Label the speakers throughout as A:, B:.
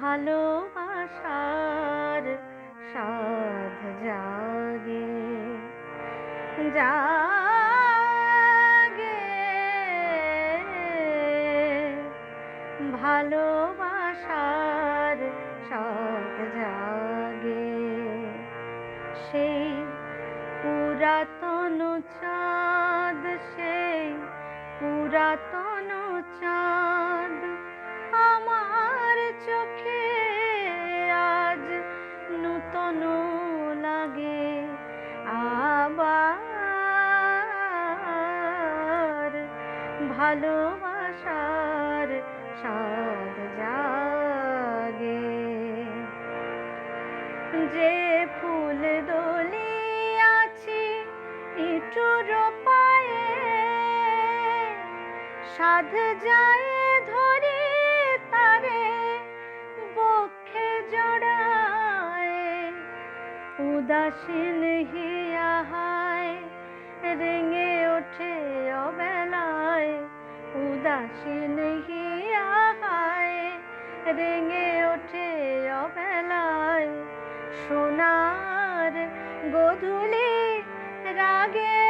A: ভালোবাসার সাধ জাগে জাগে। ভালোবাসার সাধ জাগে। সেই পুরাতন চাঁদ সেই পুরাতন চাঁদ ভালোবাসার স্বাদ জাগে। যে ফুল দলি আছি ইটুর পায়ে সাধ যায় ধরে তারে বক্ষে জড়ায়। উদাসীন রেঙে ওঠে রেঙে ওঠে অবেলায়। সোনার গধূলি রাগে।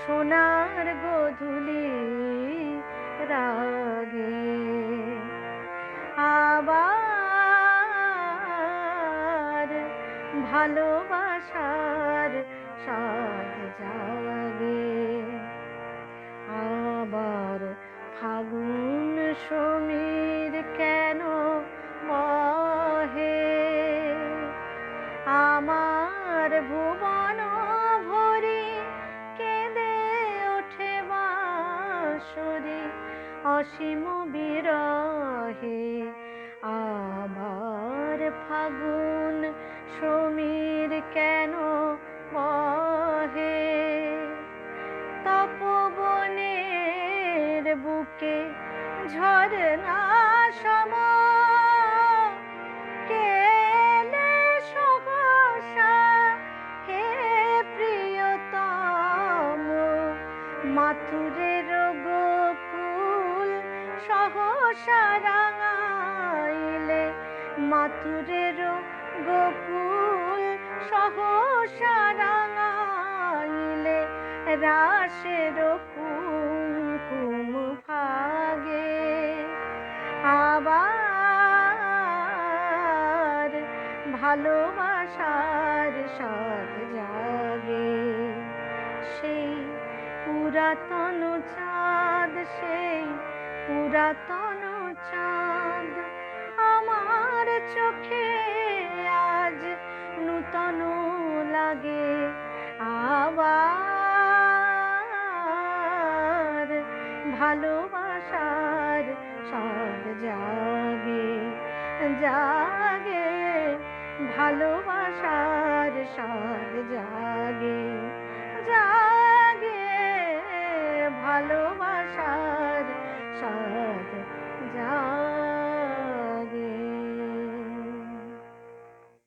A: সোনার গধূলি রাগে। আবার ভালোবাসার সাধ জাগে। আবার ফাগুন সমীর কেন বহে? আমার ভুবন ভরি কেঁদে ওঠে বাঁশরি, অসীম বিরহে। আমার ফাগুন সমীর কেন বহে? বুকে ঝরনা সম। কেলে সহসা? হে প্রিয়তম মাথুরের গোকুল সহসা রাঙাইলে। মাথুরের গোকুল সহসা রাঙাইলে। রাসের কুমকুম ভাগে আবার ভালোবাসার সাথ জাগে। সেই পুরাতন চাঁদ সেই পুরাতন জাগে জাগে ভালোবাসার স্বাদ জাগে জাগে ভালোবাসার সাদ